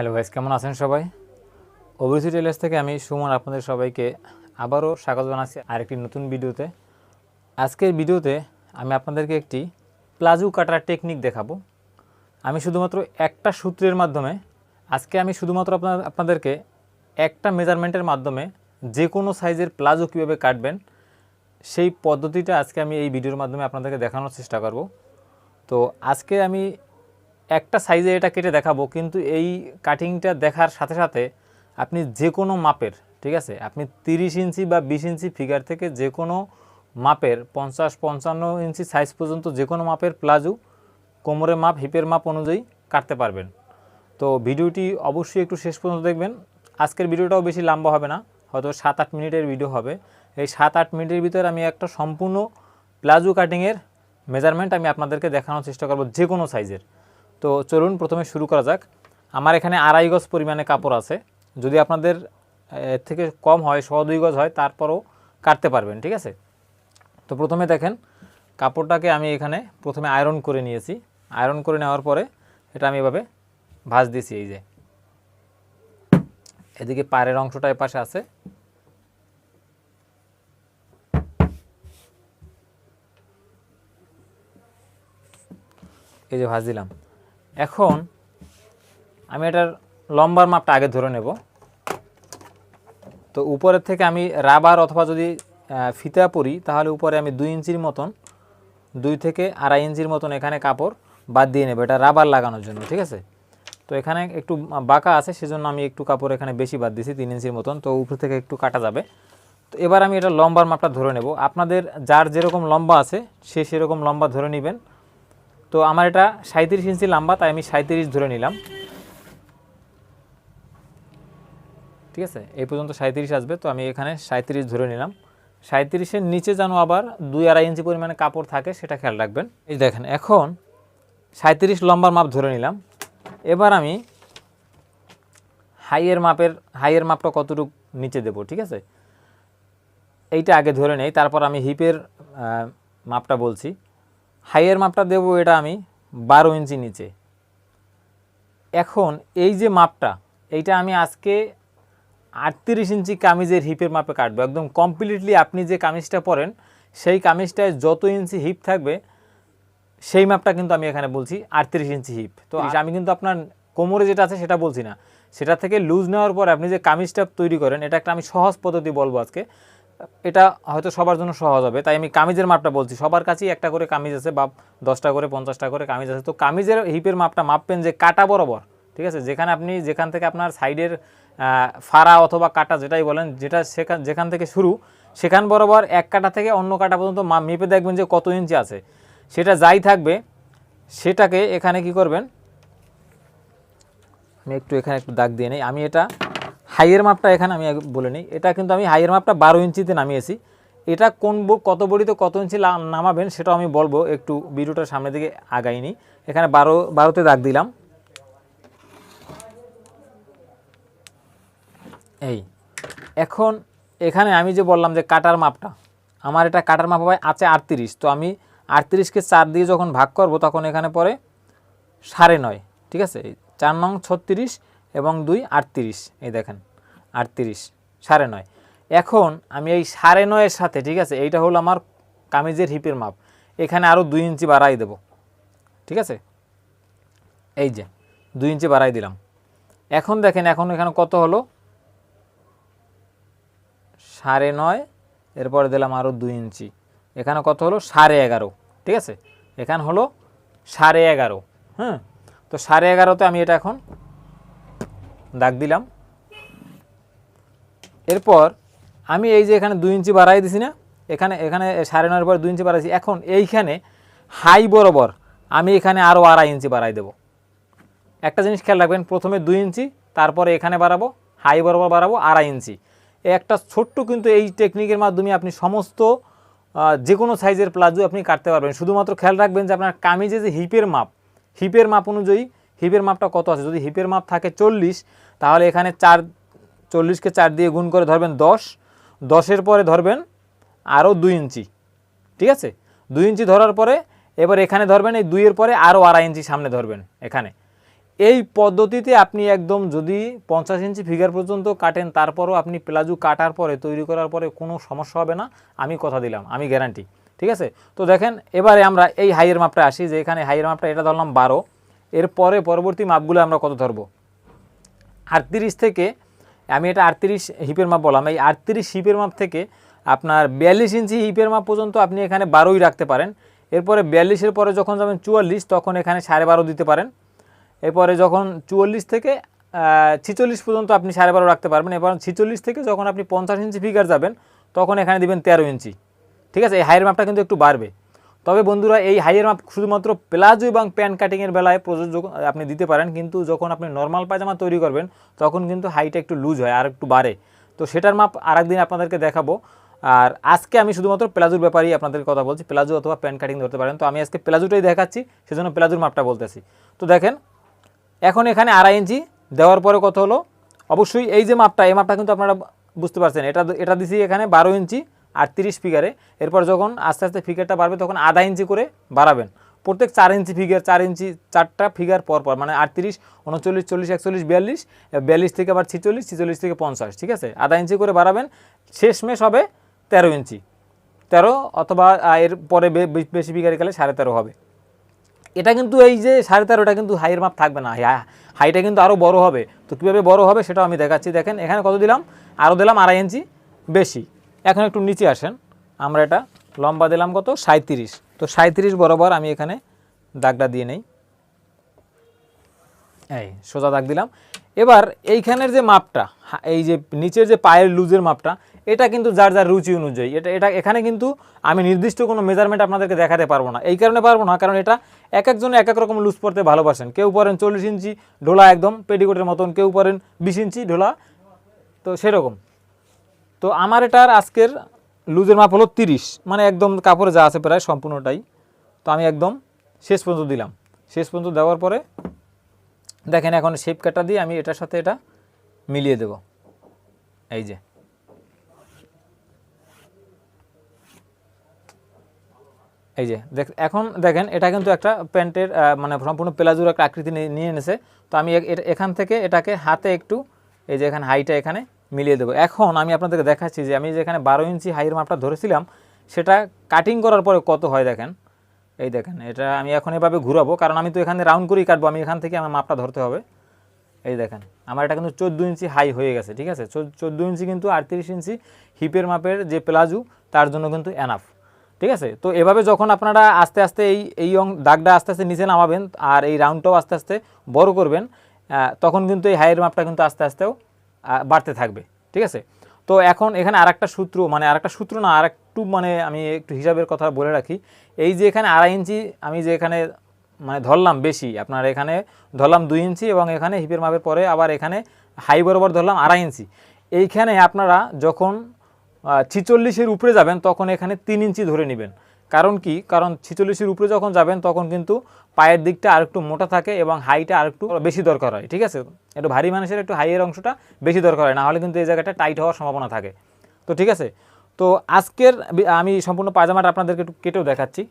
Hello vice, কেমন আছেন সবাই? ওবিসি টেলার্স থেকে আমি সুমন আপনাদের সবাইকে আবারও স্বাগত জানাচ্ছি আরেকটি নতুন ভিডিওতে। আজকের ভিডিওতে আমি আপনাদেরকে একটি প্লাজু কাটার টেকনিক দেখাবো। আমি শুধুমাত্র একটা সূত্রের মাধ্যমে, আজকে আমি শুধুমাত্র আপনার, আপনাদেরকে একটা মেজারমেন্টের মাধ্যমে যে কোনো সাইজের প্লাজো কীভাবে কাটবেন, সেই পদ্ধতিটা আজকে আমি এই ভিডিওর মাধ্যমে আপনাদেরকে দেখানোর চেষ্টা করব। তো আজকে আমি একটা সাইজে এটা কেটে দেখাবো, কিন্তু এই কাটিংটা দেখার সাথে সাথে আপনি যে কোনো মাপের, ঠিক আছে? আপনি তিরিশ ইঞ্চি বা বিশ ইঞ্চি ফিগার থেকে যে কোনো মাপের, পঞ্চাশ, পঞ্চান্ন ইঞ্চি সাইজ পর্যন্ত যে কোনো মাপের প্লাজো কোমরের মাপ হিপের মাপ অনুযায়ী কাটতে পারবেন। তো ভিডিওটি অবশ্যই একটু শেষ পর্যন্ত দেখবেন। আজকের ভিডিওটাও বেশি লম্বা হবে না, হয়তো সাত আট মিনিটের ভিডিও হবে। এই সাত আট মিনিটের ভিতরে আমি একটা সম্পূর্ণ প্লাজো কাটিংয়ের মেজারমেন্ট আমি আপনাদেরকে দেখানোর চেষ্টা করব যে কোনো সাইজের তো চলুন প্রথমে শুরু করা যাক। আমার এখানে আড়াই গজ পরিমাণে কাপড় আছে। যদি আপনাদের এর থেকে কম হয় শ দুই গজ হয়, তারপরও কাটতে পারবেন, ঠিক আছে? তো প্রথমে দেখেন, কাপড়টাকে আমি এখানে প্রথমে আয়রন করে নিয়েছি। আয়রন করে নেওয়ার পরে এটা আমি এভাবে ভাজ দিয়েছি, এই যে। এদিকে পায়ের অংশটা এ পাশে আছে। এই যে ভাজ দিলাম। এখন আমি এটার লম্বার মাপটা আগে ধরে নেব। তো উপরের থেকে আমি রাবার অথবা যদি ফিতা পরি, তাহলে উপরে আমি দুই ইঞ্চির মতন, দুই থেকে আড়াই ইঞ্চির মতন এখানে কাপড় বাদ দিয়ে নেব, এটা রাবার লাগানোর জন্য, ঠিক আছে? তো এখানে একটু বাঁকা আছে, সেজন্য আমি একটু কাপড় এখানে বেশি বাদ দিয়েছি, তিন ইঞ্চির মতন, তো উপর থেকে একটু কাটা যাবে। তো এবার আমি এটা লম্বার মাপটা ধরে নেব। আপনাদের যার যেরকম লম্বা আছে, সে সেরকম লম্বা ধরে নেবেন। তো আমার এটা সাঁত্রিশ ইঞ্চি লম্বা, তাই আমি সাঁত্রিশ ধরে নিলাম। ঠিক আছে? এই পর্যন্ত সাঁত্রিশ আসবে, তো আমি এখানে সাঁত্রিশ ধরে নিলাম। সাঁত্রিশের নিচে যেন আবার দুই আড়াই ইঞ্চি পরিমাণে কাপড় থাকে, সেটা খেয়াল রাখবেন। এই দেখেন, এখন সাঁত্রিশ লম্বার মাপ ধরে নিলাম। এবার আমি হাইয়ের মাপের, হাইয়ের মাপটা কতটুকু নিচে দেব, ঠিক আছে? এইটা আগে ধরে নেই, তারপর আমি হিপের মাপটা বলছি। হাইয়ের মাপটা দেব এটা আমি বারো ইঞ্চি নিচে। এখন এই যে মাপটা এইটা আমি আজকে আটত্রিশ ইঞ্চি কামিজের হিপের মাপে কাটবো। একদম কমপ্লিটলি আপনি যে কামিজটা পরেন সেই কামিজটায় যত ইঞ্চি হিপ থাকবে সেই মাপটা কিন্তু আমি এখানে বলছি আটত্রিশ ইঞ্চি হিপ তো আমি কিন্তু আপনার কোমরে যেটা আছে সেটা বলছি না। সেটা থেকে লুজ নেওয়ার পর আপনি যে কামিজটা তৈরি করেন এটা একটা আমি সহজ পদ্ধতি বলব আজকে। এটা হয়তো সবার জন্য সহজ হবে। তাই আমি কামিজের মাপটা বলছি। সবার কাছেই একটা করে কামিজ আছে বা দশটা করে, পঞ্চাশটা করে কামিজ আছে। তো কামিজের হিপের মাপটা মাপবেন যে কাটা বরাবর, ঠিক আছে? যেখানে আপনি, যেখান থেকে আপনার সাইডের ফাড়া অথবা কাটা যেটাই বলেন, যেটা সেখান, যেখান থেকে শুরু, সেখান বরাবর এক কাটা থেকে অন্য কাটা পর্যন্ত মা- মেপে দেখবেন যে কত ইঞ্চি আছে। সেটা যাই থাকবে, সেটাকে এখানে কি করবেন? আমি একটু এখানে একটু দাগ দিয়ে নিই। আমি এটা হাইয়ের মাপটা এখানে আমি বলে নিই। এটা কিন্তু আমি হাইয়ের মাপটা বারো ইঞ্চিতে নামিয়েছি। এটা কোন কত বড়িতে কত ইঞ্চি নামাবেন সেটাও আমি বলব। একটু ভিডিওটার সামনের দিকে আগাইনি এখানে বারো, বারোতে দাগ দিলাম। এই, এখন এখানে আমি যে বললাম যে কাটার মাপটা, আমার এটা কাটার মাপ হয় আছে আটত্রিশ। তো আমি আটত্রিশকে চার দিয়ে যখন ভাগ করব তখন এখানে পরে সাড়ে নয়, ঠিক আছে? চার নং ছত্রিশ এবং দুই আটত্রিশ, এই দেখেন, আটত্রিশ, সাড়ে নয়। এখন আমি এই সাড়ে নয়ের সাথে, ঠিক আছে, এইটা হলো আমার কামিজের হিপের মাপ, এখানে আরও দুই ইঞ্চি বাড়াই দেব, ঠিক আছে? এই যে, দুই ইঞ্চি বাড়াই দিলাম। এখন দেখেন, এখন এখানে কত হলো? সাড়ে নয়, এরপরে দিলাম আরও দুই ইঞ্চি, এখানে কত হলো? সাড়ে এগারো, ঠিক আছে? এখানে হলো সাড়ে এগারো হ্যাঁ তো সাড়ে এগারোতে আমি এটা এখন দাগ দিলাম। এরপর আমি এই যে এখানে দুই ইঞ্চি বাড়াই দিছি না, এখানে এখানে সাড়ে নয়ের পর দুই ইঞ্চি বাড়াইছি। এখন এইখানে হাই বরাবর আমি এখানে আরও আড়াই ইঞ্চি বাড়াই দেবো। একটা জিনিস খেয়াল রাখবেন, প্রথমে দুই ইঞ্চি, তারপরে এখানে বাড়াবো, হাই বরাবর বাড়াবো, আড়াই ইঞ্চি। একটা ছোট্ট কিন্তু এই টেকনিকের মাধ্যমে আপনি সমস্ত যে কোনো সাইজের প্লাজো আপনি কাটতে পারবেন। শুধুমাত্র খেয়াল রাখবেন যে আপনার কামিজে যে হিপের মাপ হিপের মাপ অনুযায়ী হিপের মাপটা কত আছে? যদি হিপের মাপ থাকে চল্লিশ, তাহলে এখানে চার, চল্লিশকে চার দিয়ে গুণ করে ধরবেন দশ। দশের পরে ধরবেন আরও দুই ইঞ্চি, ঠিক আছে? দুই ইঞ্চি ধরার পরে এবার এখানে ধরবেন, এই দুইয়ের পরে আরও আড়াই ইঞ্চি সামনে ধরবেন এখানে। এই পদ্ধতিতে আপনি একদম যদি পঞ্চাশ ইঞ্চি ফিগার পর্যন্ত কাটেন, তারপরও আপনি প্লাজু কাটার পরে, তৈরি করার পরে কোনো সমস্যা হবে না। আমি কথা দিলাম, আমি গ্যারান্টি ঠিক আছে? তো দেখেন, এবারে আমরা এই হাইয়ের মাপটা আসি, যে এখানে হাইয়ের মাপটা, এটা ধরলাম বারো। এরপরে পরবর্তী মাপগুলো আমরা কত ধরবো? আটত্রিশ থেকে, আমি এটা আটত্রিশ হিপের মাপ বললাম, এই আটত্রিশ হিপের মাপ থেকে আপনার বিয়াল্লিশ ইঞ্চি হিপের মাপ পর্যন্ত আপনি এখানে বারোই রাখতে পারেন। এরপরে বিয়াল্লিশের পরে যখন যাবেন চুয়াল্লিশ, তখন এখানে সাড়ে বারো দিতে পারেন। এরপরে যখন চুয়াল্লিশ থেকে ছিচল্লিশ পর্যন্ত আপনি সাড়ে বারো রাখতে পারবেন। এবার ছিচল্লিশ থেকে যখন আপনি পঞ্চাশ ইঞ্চি ফিগার যাবেন, তখন এখানে দিবেন তেরো ইঞ্চি। ঠিক আছে? এই হাইয়ের মাপটা কিন্তু একটু বাড়বে। তবে বন্ধুরা, এই হাইয়ের মাপ শুধুমাত্র প্লাজো এবং প্যান্ট কাটিংয়ের বেলায় প্রযোজ্য আপনি দিতে পারেন। কিন্তু যখন আপনি নর্মাল পায়জামা তৈরি করবেন, তখন কিন্তু হাইটা একটু লুজ হয়, আর একটু বাড়ে। তো সেটার মাপ আরেকদিন আপনাদেরকে দেখাবো। আর আজকে আমি শুধুমাত্র প্লাজোর ব্যাপারেই আপনাদের কথা বলছি, প্লাজো অথবা প্যান্ট কাটিং ধরতে পারেন। তো আমি আজকে প্লাজোটাই দেখাচ্ছি, সেজন্য প্লাজোর মাপটা বলতেছি। তো দেখেন, এখন এখানে আড়াই ইঞ্চি দেওয়ার পরে কত হলো? অবশ্যই এই যে মাপটা, এই মাপটা কিন্তু আপনারা বুঝতে পারছেন। এটা এটা দিছি এখানে বারো ইঞ্চি আর তিরিশ ফিগারে এরপর যখন আস্তে আস্তে ফিগারটা বাড়বে, তখন আধা ইঞ্চি করে বাড়াবেন। প্রত্যেক চার ইঞ্চি ফিগার চার ইঞ্চি, চারটা ফিগার পর পর মানে আটত্রিশ, উনচল্লিশ, চল্লিশ, একচল্লিশ, বিয়াল্লিশ বিয়াল্লিশ থেকে আবার ছিচল্লিশ ছিচল্লিশ থেকে পঞ্চাশ, ঠিক আছে? আধা ইঞ্চি করে বাড়াবেন। শেষমেশ হবে তেরো ইঞ্চি। তেরো অথবা এর পরে বেশি ফিগারে গেলে সাড়ে তেরো হবে। এটা কিন্তু এই যে সাড়ে তেরোটা কিন্তু হাইয়ের মাপ থাকবে না। হাই- হাইটা কিন্তু আরও বড় হবে। তো কীভাবে বড় হবে সেটাও আমি দেখাচ্ছি। দেখেন, এখানে কত দিলাম? আরও দিলাম আড়াই ইঞ্চি বেশি। এখন একটু নিচে আসেন। আমরা এটা লম্বা দিলাম কত? সাঁত্রিশ তো সাঁত্রিশ বরাবর আমি এখানে দাগটা দিয়ে নেই। এই, সোজা দাগ দিলাম। এবার এইখানের যে মাপটা এই যে নিচের যে পায়ের লুজের মাপটা, এটা কিন্তু যার যার রুচি অনুযায়ী, এটা এটা এখানে কিন্তু আমি নির্দিষ্ট কোনো মেজারমেন্ট আপনাদেরকে দেখাতে পারব না। এই কারণে পারব না, কারণ এটা এক একজন এক এক রকম লুজ পড়তে ভালোবাসেন। কেউ পরেন চল্লিশ ইঞ্চি, ঢোলা একদম পেটিকোটের মতন, কেউ পরেন বিশ ইঞ্চি, ঢোলা, তো সেরকম। তো আমার এটার আজকের লুজের মাপ হলো তিরিশ। মানে একদম কাপড়ে যা আছে প্রায় সম্পূর্ণটাই। তো আমি একদম শেষ পর্যন্ত দিলাম। শেষ পর্যন্ত দেওয়ার পরে দেখেন এখন শেপ কাটা দিয়ে আমি এটার সাথে এটা মিলিয়ে দেব। এই যে। এই যে, দেখ, এখন দেখেন এটা কিন্তু একটা প্যান্টের মানে সম্পূর্ণ প্লাজোর একটা আকৃতি নিয়ে- এনেছে। তো আমি এখান থেকে এটাকে হাতে একটু, এই যে এখানে হাইটা এখানে মিলিয়ে দেবো। এখন আমি আপনাদেরকে দেখাচ্ছি যে আমি যেখানে বারো ইঞ্চি হাইয়ের মাপটা ধরেছিলাম, সেটা কাটিং করার পরে কত হয় দেখেন। এই দেখেন, এটা আমি এখন এভাবে ঘুরাবো, কারণ আমি তো এখানে রাউন্ড করেই কাটবো, আমি এখান থেকে আমার মাপটা ধরতে হবে। এই দেখেন, আমার এটা কিন্তু চোদ্দ ইঞ্চি হাই হয়ে গেছে, ঠিক আছে? চোদ্দ ইঞ্চি কিন্তু আটত্রিশ ইঞ্চি হিপের মাপের যে প্লাজু, তার জন্য কিন্তু এনাফ ঠিক আছে? তো এভাবে যখন আপনারা আস্তে আস্তে এই এই অং, দাগটা আস্তে আস্তে নিচে নামাবেন, আর এই রাউন্ডটাও আস্তে আস্তে বড় করবেন তখন কিন্তু এই হাইয়ের মাপটা কিন্তু আস্তে আস্তেও বাড়তে থাকবে, ঠিক আছে? তো এখন এখানে আরেকটা সূত্র মানে আরেকটা সূত্র না আর একটু মানে আমি একটু হিসাবের কথা বলে রাখি। এই যে এখানে আড়াই ইঞ্চি, আমি যে এখানে মানে ধরলাম বেশি, আপনার এখানে ধরলাম দুই ইঞ্চি এবং এখানে হিপের মাপের পরে আবার এখানে হাই বরাবর ধরলাম আড়াই ইঞ্চি। এইখানে আপনারা যখন ছিচল্লিশের উপরে যাবেন, তখন এখানে তিন ইঞ্চি ধরে নেবেন। কারণ কি? কারণ ছিচল্লিশের উপরে যখন যাবেন, তখন কিন্তু পায়ের দিকটা আরেকটু মোটা থাকে এবং হাইটা আর একটু বেশি দরকার হয়, ঠিক আছে? একটু ভারী মানুষের একটু হাইয়ের অংশটা বেশি দরকার হয়, না হলে কিন্তু এই জায়গাটা টাইট হওয়ার সম্ভাবনা থাকে। তো ঠিক আছে? তো আজকের আমি সম্পূর্ণ পাজামাটা আপনাদেরকে একটু কেটেও দেখাচ্ছি।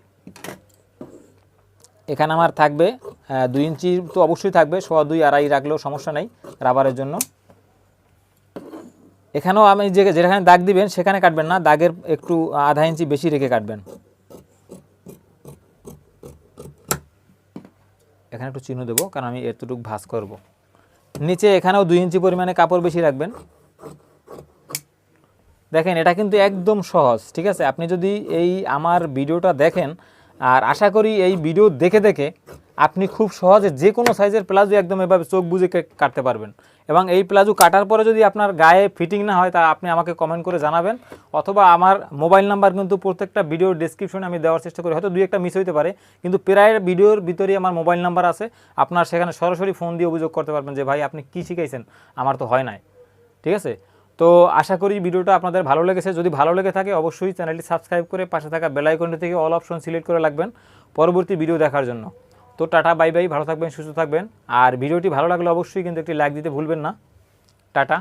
এখানে আমার থাকবে দুই ইঞ্চি তো অবশ্যই থাকবে, সোয়া দুই আড়াই রাখলেও সমস্যা নেই রাবারের জন্য। এখানেও আমি যে যেখানে দাগ দিবেন, সেখানে কাটবেন না, দাগের একটু আধা ইঞ্চি বেশি রেখে কাটবেন। এখানে একটু চিহ্ন দেবো, কারণ আমি এতটুকু ভাঁজ করব। নিচে এখানেও দুই ইঞ্চি পরিমাণে কাপড় বেশি রাখবেন। দেখেন, এটা কিন্তু একদম সহজ, ঠিক আছে? আপনি যদি এই আমার ভিডিওটা দেখেন, আর আশা করি এই ভিডিও দেখে দেখে আপনি খুব সহজে যে কোনো সাইজের প্লাজো একদম এভাবে চোখ বুঝে কাটতে পারবেন। এবং এই প্লাজো কাটার পরে যদি আপনার গায়ে ফিটিং না হয়, তা আপনি আমাকে কমেন্ট করে জানাবেন। অথবা আমার মোবাইল নাম্বার কিন্তু প্রত্যেকটা ভিডিওর ডিসক্রিপশনে আমি দেওয়ার চেষ্টা করি। হয়তো দুই একটা মিস হইতে পারে, কিন্তু প্রায় ভিডিওর ভিতরেই আমার মোবাইল নাম্বার আছে। আপনার সেখানে সরাসরি ফোন দিয়ে অভিযোগ করতে পারবেন যে, ভাই, আপনি কী শিখাইছেন? আমার তো হয় নাই। ঠিক আছে? তো আশা করি ভিডিওটা আপনাদের ভালো লেগেছে। যদি ভালো লেগে থাকে, অবশ্যই চ্যানেলটি সাবস্ক্রাইব করে পাশে থাকা বেল আইকনটি থেকে অল অপশন সিলেক্ট করে রাখবেন। পরবর্তী ভিডিও দেখার জন্য। তো টাটা, বাই বাই, ভালো থাকবেন, সুস্থ থাকবেন। আর ভিডিওটি ভালো লাগলে অবশ্যই কিন্তু একটি লাইক দিতে ভুলবেন না। টাটা।